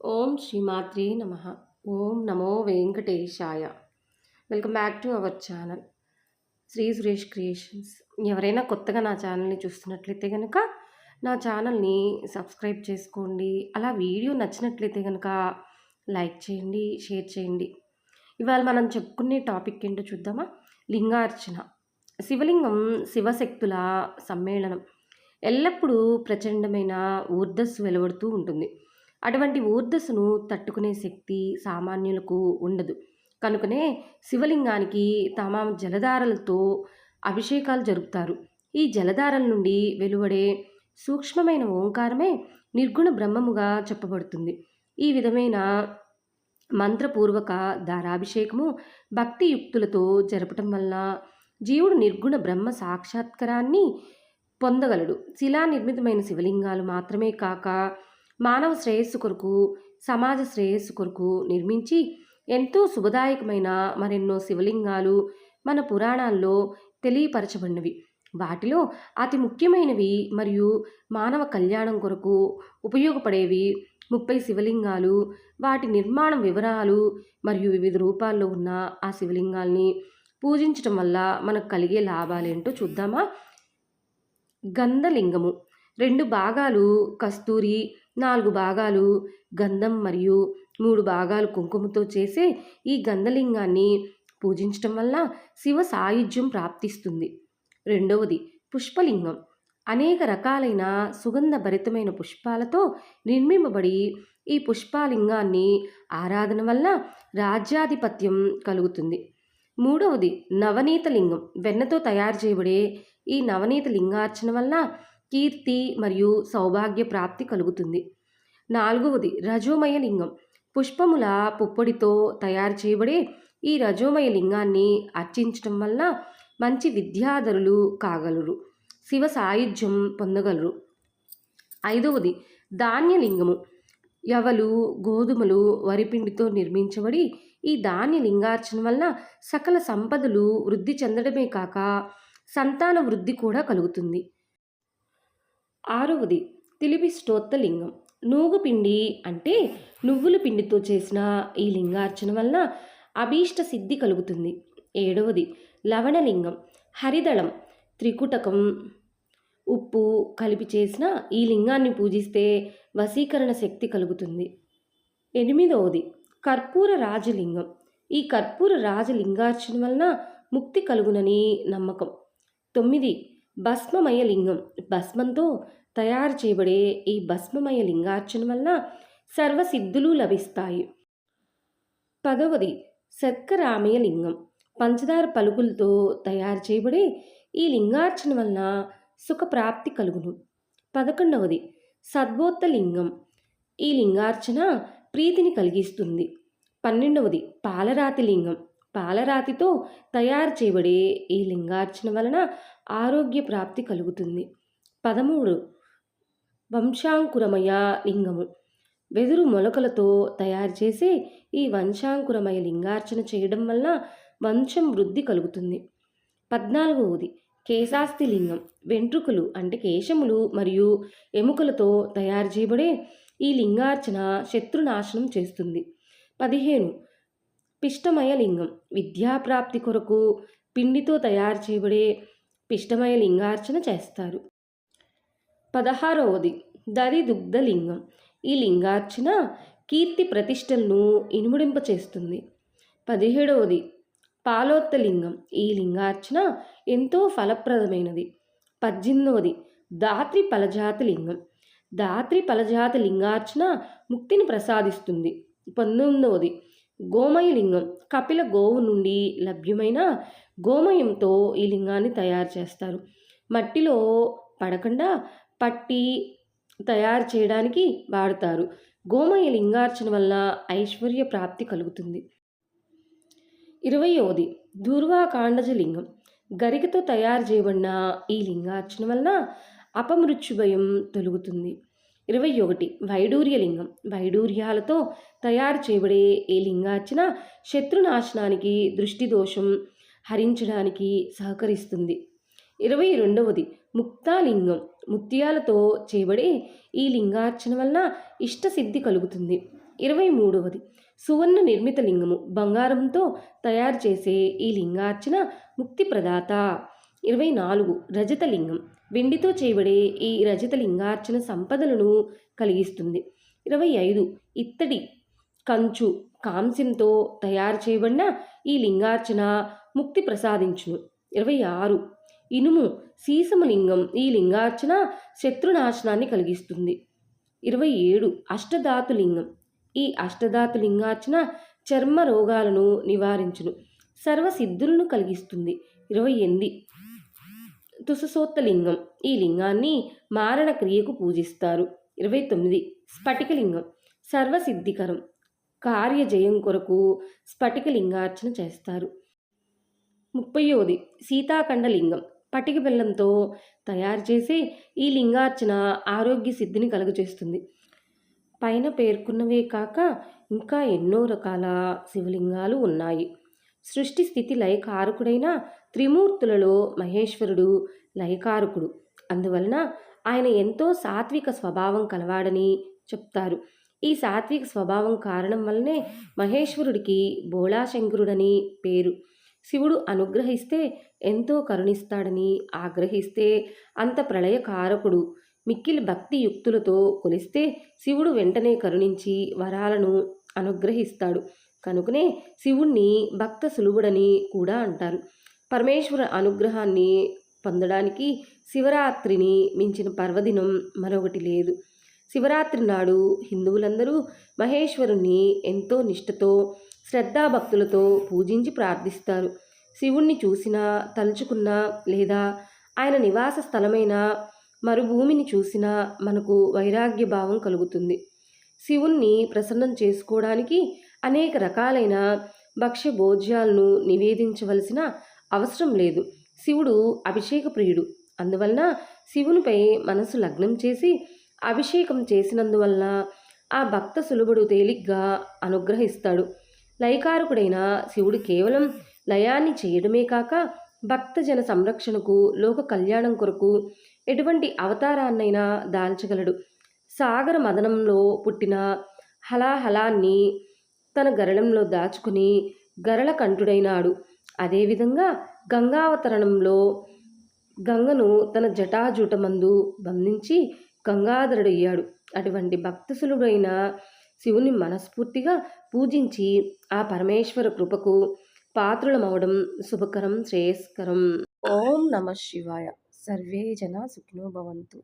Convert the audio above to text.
ఓం శ్రీమాత్రి నమ. ఓం నమో వెంకటేశాయ. Welcome back to our channel Shri Suresh creations ఎవరైనా కొత్తగా నా ఛానల్ని చూస్తున్నట్లయితే కనుక నా ఛానల్ని సబ్స్క్రైబ్ చేసుకోండి. అలా వీడియో నచ్చినట్లయితే కనుక లైక్ చేయండి షేర్ చేయండి. ఇవాళ మనం చెప్పుకునే టాపిక్ ఏంటో చూద్దామా? లింగార్చన. శివలింగం శివశక్తుల సమ్మేళనం. ఎల్లప్పుడూ ప్రచండమైన ఊర్ధస్సు వెలువడుతూ ఉంటుంది. అటువంటి ఊర్ధస్సును తట్టుకునే శక్తి సామాన్యులకు ఉండదు. కనుకనే శివలింగానికి తమ జలధారలతో అభిషేకాలు జరుపుతారు. ఈ జలధారల నుండి వెలువడే సూక్ష్మమైన ఓంకారమే నిర్గుణ బ్రహ్మముగా చెప్పబడుతుంది. ఈ విధమైన మంత్రపూర్వక దారాభిషేకము భక్తియుక్తులతో జరపటం వలన జీవుడు నిర్గుణ బ్రహ్మ సాక్షాత్కారాన్ని పొందగలడు. శిలా నిర్మితమైన శివలింగాలు మాత్రమే కాక మానవ శ్రేయస్సు కొరకు సమాజ శ్రేయస్సు కొరకు నిర్మించి ఎంతో శుభదాయకమైన మరెన్నో శివలింగాలు మన పురాణాల్లో తెలియపరచబడినవి. వాటిలో అతి ముఖ్యమైనవి మరియు మానవ కళ్యాణం కొరకు ఉపయోగపడేవి ముప్పై శివలింగాలు. వాటి నిర్మాణ వివరాలు మరియు వివిధ రూపాల్లో ఉన్న ఆ శివలింగాల్ని పూజించటం వల్ల మనకు కలిగే లాభాలేంటో చూద్దామా? గంధలింగము. రెండు భాగాలు కస్తూరి నాలుగు భాగాలు గంధం మరియు మూడు భాగాలు కుంకుమతో చేసే ఈ గంధలింగాన్ని పూజించటం వల్ల శివ సాయుధ్యం ప్రాప్తిస్తుంది. రెండవది పుష్పలింగం. అనేక రకాలైన సుగంధ భరితమైన పుష్పాలతో నిర్మింపబడి ఈ పుష్పలింగాన్ని ఆరాధన వల్ల రాజ్యాధిపత్యం కలుగుతుంది. మూడవది నవనీత లింగం వెన్నతో తయారు చేయబడే ఈ నవనీత లింగార్చన వల్ల కీర్తి మరియు సౌభాగ్య ప్రాప్తి కలుగుతుంది. నాలుగవది రజోమయ లింగం పుష్పముల పుప్పొడితో తయారు చేయబడే ఈ రజోమయ లింగాన్ని అర్చించటం వలన మంచి విద్యాధరులు కాగలరు. శివ సాయుధ్యం పొందగలరు. ఐదవది ధాన్యలింగము. యవలు గోధుమలు వరిపిండితో నిర్మించబడి ఈ ధాన్య లింగార్చన వల్ల సకల సంపదలు వృద్ధి చెందడమే కాక సంతాన వృద్ధి కూడా కలుగుతుంది. ఆరవది తిలిపి లింగం. నూగు పిండి అంటే నువ్వుల పిండితో చేసిన ఈ లింగార్చన వలన అభీష్ట సిద్ధి కలుగుతుంది. ఏడవది లవణలింగం హరిదళం త్రికుటకం ఉప్పు కలిపి చేసిన ఈ లింగాన్ని పూజిస్తే వశీకరణ శక్తి కలుగుతుంది. ఎనిమిదవది కర్పూర రాజలింగం. ఈ కర్పూర రాజలింగార్చన వలన ముక్తి కలుగునని నమ్మకం. తొమ్మిది భస్మమయ లింగం. భస్మంతో తయారు చేయబడే ఈ భస్మమయ లింగార్చన వలన సర్వసిద్ధులు లభిస్తాయి. పదవది సత్కరామయ లింగం. పంచదార పలుకులతో తయారు చేయబడే ఈ లింగార్చన వలన సుఖప్రాప్తి కలుగును. పదకొండవది సద్వోత్త లింగం. ఈ లింగార్చన ప్రీతిని కలిగిస్తుంది. పన్నెండవది పాలరాతి లింగం. పాలరాతితో తయారు చేయబడే ఈ లింగార్చన వలన ఆరోగ్య ప్రాప్తి కలుగుతుంది. పదమూడు. వంశాంకురమయ లింగము. వెదురు మొలకలతో తయారు చేసే ఈ వంశాంకురమయ లింగార్చన చేయడం వలన వంశం వృద్ధి కలుగుతుంది. పద్నాలుగవది. కేశాస్తి లింగం. వెంట్రుకలు అంటే కేశములు మరియు ఎముకలతో తయారు చేయబడే ఈ లింగార్చన శత్రునాశనం చేస్తుంది. పదిహేను. పిష్టమయ లింగం విద్యాప్రాప్తి కొరకు పిండితో తయారు చేయబడే పిష్టమయ లింగార్చన చేస్తారు. పదహారవది. దరిదుగ్ధ లింగం ఈ లింగార్చన కీర్తి ప్రతిష్టలను ఇనుముడింప చేస్తుంది పదిహేడవది. పాలోత్తలింగం. ఈ లింగార్చన ఎంతో ఫలప్రదమైనది. పద్దెనిమిదవది. దాత్రి ఫలజాతి లింగం దాత్రి ఫలజాతి లింగార్చన ముక్తిని ప్రసాదిస్తుంది. పంతొమ్మిదవది. గోమయ లింగం కపిల గోవు నుండి లభ్యమైన గోమయంతో ఈ లింగాన్ని తయారు చేస్తారు. మట్టిలో పడకుండా పట్టి తయారు చేయడానికి వాడతారు. గోమయ లింగార్చన వల్ల ఐశ్వర్య ప్రాప్తి కలుగుతుంది. ఇరవయోది దూర్వాకాండజ లింగం. గరికతో తయారు చేయబడిన ఈ లింగార్చన వలన అపమృత్యు భయం తొలుగుతుంది. ఇరవై ఒకటి. వైడూర్య లింగం వైడూర్యాలతో తయారు చేయబడే ఈ లింగార్చన శత్రునాశనానికి దృష్టి దోషం హరించడానికి సహకరిస్తుంది. ఇరవై రెండవది. ముక్తాలింగం. ముత్యాలతో చేయబడే ఈ లింగార్చన వలన ఇష్టసిద్ధి కలుగుతుంది. ఇరవై మూడవది. సువర్ణ నిర్మిత లింగము బంగారంతో తయారు చేసే ఈ లింగార్చన ముక్తి ప్రదాత ఇరవై నాలుగు. రజత లింగం వెండితో చేయబడే ఈ రజత లింగార్చన సంపదలను కలిగిస్తుంది. ఇరవై ఐదు. ఇత్తడి కంచు కాంస్యంతో తయారు చేయబడిన ఈ లింగార్చన ముక్తి ప్రసాదించును. ఇరవై ఆరు. ఇనుము సీసము లింగం ఈ లింగార్చన శత్రునాశనాన్ని కలిగిస్తుంది. ఇరవై ఏడు. అష్టధాతు లింగం ఈ అష్టధాతు లింగార్చన చర్మ రోగాలను నివారించును. సర్వసిద్ధులను కలిగిస్తుంది. ఇరవై ఎనిమిది. తుససోత్త లింగం ఈ లింగాన్ని మారణ క్రియకు పూజిస్తారు. ఇరవై తొమ్మిది. స్ఫటికలింగం. సర్వసిద్ధికరం. కార్యజయం కొరకు స్ఫటికలింగార్చన చేస్తారు. ముప్పయోది సీతాఖండ లింగం పటిక బెల్లంతో తయారు చేసే ఈ లింగార్చన ఆరోగ్య సిద్ధిని కలుగజేస్తుంది. పైన పేర్కొన్నవే కాక ఇంకా ఎన్నో రకాల శివలింగాలు ఉన్నాయి. సృష్టి స్థితి లయకారకుడైన త్రిమూర్తులలో మహేశ్వరుడు లయకారకుడు అందువలన ఆయన ఎంతో సాత్విక స్వభావం కలవాడని చెప్తారు. ఈ సాత్విక స్వభావం కారణం వల్లనే మహేశ్వరుడికి బోళాశంకరుడని పేరు. శివుడు అనుగ్రహిస్తే ఎంతో కరుణిస్తాడని ఆగ్రహిస్తే అంత ప్రళయకారకుడు. మిక్కిలి భక్తి యుక్తులతో కొలిస్తే శివుడు వెంటనే కరుణించి వరాలను అనుగ్రహిస్తాడు. కనుకనే శివుణ్ణి భక్త సులువుడని కూడా అంటారు. పరమేశ్వర అనుగ్రహాన్ని పొందడానికి శివరాత్రిని మించిన పర్వదినం మరొకటి లేదు. శివరాత్రి నాడు హిందువులందరూ మహేశ్వరుణ్ణి ఎంతో నిష్ఠతో శ్రద్ధాభక్తులతో పూజించి ప్రార్థిస్తారు. శివుణ్ణి చూసినా తలుచుకున్నా లేదా ఆయన నివాస స్థలమైన మరుభూమిని చూసినా మనకు వైరాగ్య భావం కలుగుతుంది. శివుణ్ణి ప్రసన్నం చేసుకోవడానికి అనేక రకాలైన భక్ష్య భోజ్యాలను నివేదించవలసిన అవసరం లేదు. శివుడు అభిషేక ప్రియుడు. అందువలన శివునిపై మనసు లగ్నం చేసి అభిషేకం చేసినందువలన ఆ భక్త సులభుడు తేలిగ్గా అనుగ్రహిస్తాడు. లయకారకుడైన శివుడు కేవలం లయాన్ని చేయడమే కాక భక్తజన సంరక్షణకు లోక కళ్యాణం కొరకు ఎటువంటి అవతారాన్నైనా దాల్చగలడు. సాగర మదనంలో పుట్టిన హలాహలాన్ని తన గరళంలో దాచుకుని గరళ కంఠుడైనాడు అదేవిధంగా గంగావతరణంలో గంగను తన జటాజూటమందు బంధించి గంగాధరుడయ్యాడు. అటువంటి భక్తసులుడైన శివుని మనస్ఫూర్తిగా పూజించి ఆ పరమేశ్వర కృపకు పాత్రులమవడం శుభకరం శ్రేయస్కరం. ఓం నమ శివాయ. సర్వే జన సుఖినో భవంతు.